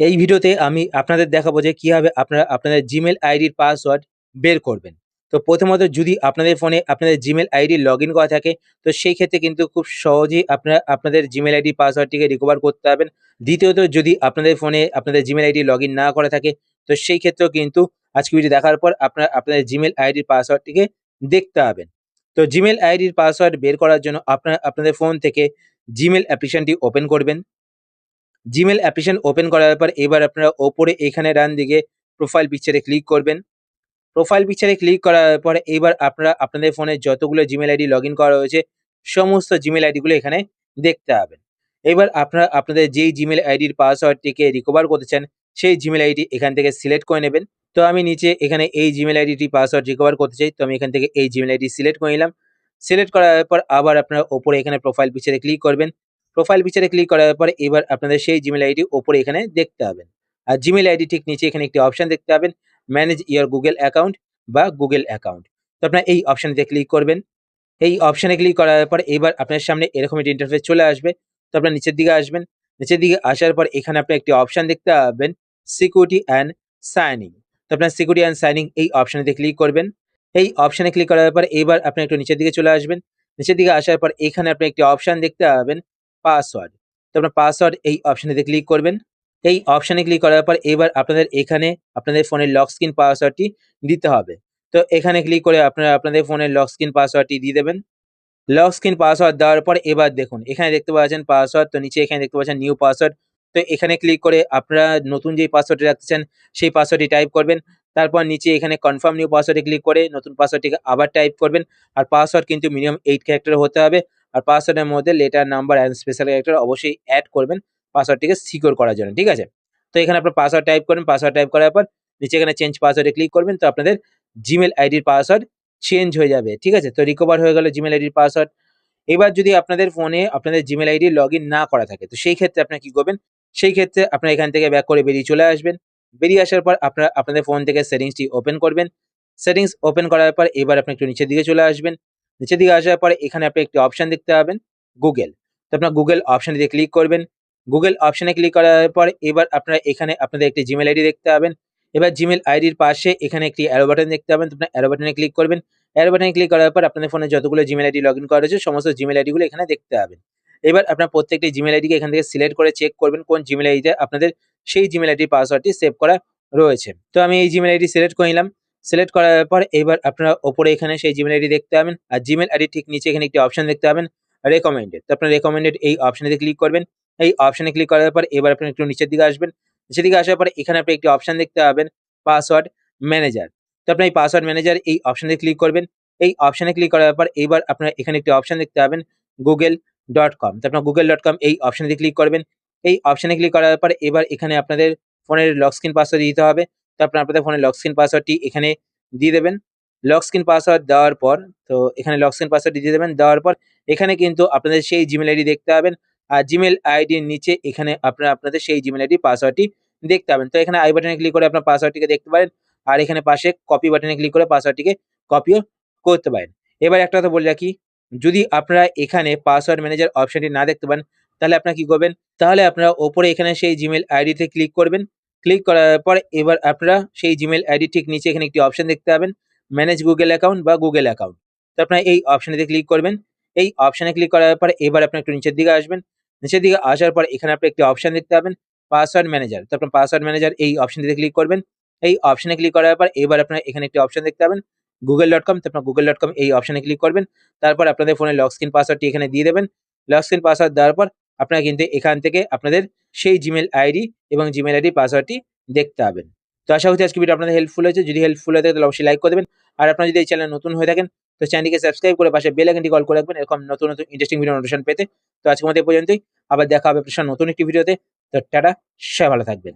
এই ভিডিওতে আমি আপনাদের দেখাবো যে কীভাবে আপনারা আপনাদের জিমেল আইডির পাসওয়ার্ড বের করবেন। তো প্রথমত যদি আপনাদের ফোনে আপনাদের জিমেল আইডি লগ করা থাকে, তো সেই ক্ষেত্রে কিন্তু খুব সহজেই আপনারা আপনাদের জিমেল আইডি পাসওয়ার্ডটিকে রিকভার করতে পারবেন। দ্বিতীয়ত যদি আপনাদের ফোনে আপনাদের জিমেল আইডি লগ না করা থাকে, তো সেই ক্ষেত্রেও কিন্তু আজকে ভিডিও দেখার পর আপনারা আপনাদের জিমেল আইডির পাসওয়ার্ডটিকে দেখতে পাবেন। তো জিমেল আইডির পাসওয়ার্ড বের করার জন্য আপনারা আপনাদের ফোন থেকে জিমেল অ্যাপ্লিকেশনটি ওপেন করবেন। জিমেল অ্যাপ্লিকেশন ওপেন করার পর এবার আপনারা ওপরে এখানে ডান দিকে প্রোফাইল পিকচারে ক্লিক করবেন। প্রোফাইল পিকচারে ক্লিক করার পরে এবার আপনারা আপনাদের ফোনে যতগুলো জিমেল আইডি লগ করা হয়েছে, সমস্ত জিমেল আইডিগুলো এখানে দেখতে পাবেন। এবার আপনারা আপনাদের যেই জিমেল আইডির পাসওয়ার্ডটিকে রিকভার করতে চান, সেই জিমেল আইডি এখান থেকে সিলেক্ট করে নেবেন। তো আমি নিচে এখানে এই জিমেল আইডিটি পাসওয়ার্ড রিকভার করতে চাই, তো আমি এখান থেকে এই জিমেল আইডি সিলেক্ট করে নিলাম। সিলেক্ট করার পর আবার আপনারা ওপরে এখানে প্রোফাইল পিকচারে ক্লিক করবেন। প্রোফাইল পিকচারে ক্লিক করার পর এবার আপনাদের সেই জিমেল আইডি ওপরে এখানে দেখতে পাবেন। আর জিমেল আইডি ঠিক নিচে এখানে একটি অপশন দেখতে পাবেন ম্যানেজ ইয়ার গুগল অ্যাকাউন্ট বা গুগল অ্যাকাউন্ট তো আপনারা এই অপশানটিতে ক্লিক করবেন। এই অপশানে ক্লিক করার পর এবার আপনার সামনে এরকম একটি ইন্টারফেস চলে আসবে। তো আপনার নিচের দিকে আসবেন। নিচের দিকে আসার পর এখানে আপনি একটি অপশান দেখতে পাবেন সিকিউরিটি অ্যান্ড সাইনিং তো আপনার সিকিউরিটি অ্যান্ড সাইনিং এই অপশানেতে ক্লিক করবেন। এই অপশানে ক্লিক করার পর এবার আপনি একটু নিচের দিকে চলে আসবেন। নিচের দিকে আসার পর এখানে আপনি একটি অপশান দেখতে পাবেন পাসওয়ার্ড তো আপনার পাসওয়ার্ড এই অপশানেতে ক্লিক করবেন। এই অপশানে ক্লিক করার পর এবার আপনাদের এখানে আপনাদের ফোনের লক স্ক্রিন পাসওয়ার্ডটি দিতে হবে। তো এখানে ক্লিক করে আপনারা আপনাদের ফোনের লক স্ক্রিন পাসওয়ার্ডটি দিয়ে দেবেন। লক স্ক্রিন পাসওয়ার্ড দেওয়ার পর এবার দেখুন, এখানে দেখতে পাচ্ছেন পাসওয়ার্ড তো নিচে এখানে দেখতে পাচ্ছেন নিউ পাসওয়ার্ড তো এখানে ক্লিক করে আপনারা নতুন যেই পাসওয়ার্ডটি রাখতে চান সেই পাসওয়ার্ডটি টাইপ করবেন। তারপর নিচে এখানে কনফার্ম নিউ পাসওয়ার্ডে ক্লিক করে নতুন পাসওয়ার্ডটিকে আবার টাইপ করবেন। আর পাসওয়ার্ড কিন্তু মিনিমাম এইট ক্যারেক্টার হতে হবে। আর পাসওয়ার্ডের মধ্যে letter number and special character অবশ্যই অ্যাড করবেন পাসওয়ার্ডটিকে সিকিউর করার জন্য, ঠিক আছে? তো এখানে আপনার পাসওয়ার্ড টাইপ করবেন পাসওয়ার্ড টাইপ করার পর নিচে এখানে চেঞ্জ পাসওয়ার্ডে ক্লিক করবেন, তো আপনাদের জিমেল আইডির পাসওয়ার্ড চেঞ্জ হয়ে যাবে, ঠিক আছে? তো রিকভার হয়ে গেল জিমেল আইডির পাসওয়ার্ড এবার যদি আপনাদের ফোনে আপনাদের জিমেল আইডি লগ না করা থাকে, তো সেই ক্ষেত্রে আপনারা কি করবেন? সেই ক্ষেত্রে আপনারা এখান থেকে ব্যাক করে বেরিয়ে চলে আসবেন। বেরিয়ে আসার পর আপনারা, আপনাদের ফোন থেকে সেটিংসটি ওপেন করবেন। সেটিংস ওপেন করার পর এবার আপনি একটু নিচের দিকে চলে আসবেন। নিচের দিকে আসার পরে এখানে আপনি একটি অপশন দেখতে পাবেন গুগল তো আপনার গুগল অপশানে দিয়ে ক্লিক করবেন। গুগল অপশানে ক্লিক করার পর এবার আপনারা এখানে আপনাদের একটি জিমেল আইডি দেখতে পাবেন। এবার জিমেল আইডির পাশে এখানে একটি অ্যারো বাটন দেখতে পাবেন। আপনার অ্যারো বাটনে ক্লিক করবেন। অ্যারো বাটনে ক্লিক করার পর আপনাদের ফোনে যতগুলো জিমেল আইডি লগ ইন করা রয়েছে, সমস্ত জিমেল আইডিগুলো এখানে দেখতে পাবেন। এবার আপনার প্রত্যেকটি জিমেল আইডিকে এখান থেকে সিলেক্ট করে চেক করবেন, কোন জিমেল আইডিতে আপনাদের সেই জিমেল আইডির পাসওয়ার্ডটি সেভ করা রয়েছে। তো আমি এই জিমেল আইডি সিলেক্ট করে নিলাম। সিলেক্ট করার পর এবার আপনারা ওপরে এখানে সেই জিমেল আইডি দেখতে পাবেন। আর জিমেল আইডি ঠিক নিচে এখানে একটি অপশন দেখতে পাবেন রেকমেন্ডেড তো আপনার রেকমেন্ডেড এই অপশানে ক্লিক করবেন। এই অপশানে ক্লিক করার পর এবার আপনি একটু নিচের দিকে আসবেন। নিচের দিকে আসার পর এখানে আপনি একটি অপশন দেখতে পাবেন পাসওয়ার্ড ম্যানেজার তো আপনি এই পাসওয়ার্ড ম্যানেজার এই অপশানে ক্লিক করবেন। এই অপশানে ক্লিক করার পর এবার আপনার এখানে একটি অপশন দেখতে পাবেন গুগল ডট কম তো আপনার গুগল ডট কম এই অপশানে ক্লিক করবেন। এই অপশানে ক্লিক করার পর এবার এখানে আপনাদের ফোনের লক স্ক্রিন পাসওয়ার্ড দিতে হবে। তো আপনার আপনাদের ফোনের লক স্ক্রিন পাসওয়ার্ডটি এখানে দিয়ে দেবেন। লক স্ক্রিন পাসওয়ার্ড দেওয়ার পর, তো এখানে লক স্ক্রিন পাসওয়ার্ড দিয়ে দেবেন। দেওয়ার পর এখানে কিন্তু আপনাদের সেই জিমেল আইডি দেখতে পাবেন। আর জিমেল আইডির নিচে এখানে আপনারা আপনাদের সেই জিমেল আইডি পাসওয়ার্ডটি দেখতে পাবেন। তো এখানে আই বাটনে ক্লিক করে আপনার পাসওয়ার্ডটিকে দেখতে পারেন। আর এখানে পাশে কপি বাটনে ক্লিক করে পাসওয়ার্ডটিকে কপিও করতে পারেন। এবার একটা কথা বলে রাখি, যদি আপনারা এখানে পাসওয়ার্ড ম্যানেজার অপশনটি না দেখতে পান তাহলে আপনারা কি করবেন? তাহলে আপনারা ওপরে এখানে সেই জিমেল আইডিতে ক্লিক করবেন। ক্লিক করার পর এবার আপনারা সেই জিমেল আইডি ঠিক নিচে এখানে একটি অপশন দেখতে পাবেন ম্যানেজ গুগল অ্যাকাউন্ট বা গুগল অ্যাকাউন্ট তো আপনারা এই অপশানেতে ক্লিক করবেন, এই অপশানে ক্লিক করার পর এবার আপনি একটু নিচের দিকে আসবেন, নিচের দিকে আসার পর এখানে আপনি একটি অপশন দেখতে পাবেন পাসওয়ার্ড ম্যানেজার তো আপনার পাসওয়ার্ড ম্যানেজার এই অপশনটিতে ক্লিক করবেন, এই অপশনে ক্লিক করার পর এবার আপনার এখানে একটি অপশন দেখতে পাবেন গুগল ডট কম তো আপনার গুগল ডট কম এই অপশনে ক্লিক করবেন, তারপর আপনাদের ফোনের লক স্ক্রিন পাসওয়ার্ডটি এখানে দিয়ে দেবেন লক স্ক্রিন পাসওয়ার্ড দেওয়ার পর আপনারা কিন্তু এখান থেকে আপনাদের সেই জিমেল আইডি এবং জিমেল আইডি পাসওয়ার্ডটি দেখতে পাবেন। তো আশা করছি আজকে ভিডিও আপনাদের হেল্পফুল হয়েছে। যদি হেল্পফুল হয়ে থাকে, তাহলে অবশ্যই লাইক করে দেবেন। আর আপনারা যদি এই চ্যানেল নতুন হয়ে থাকেন, তো চ্যানেলটিকে সাবস্ক্রাইব করে পাশে বেল আইকনটি কল করে রাখবেন। এরকম নতুন নতুন ইন্টারেস্টিং ভিডিও নোটিফিকেশন পেতে। তো আজকের মধ্যে পর্যন্তই। আবার দেখা হবে আপনার নতুন একটি ভিডিওতে তো টাটা, সবাই ভালো থাকবেন।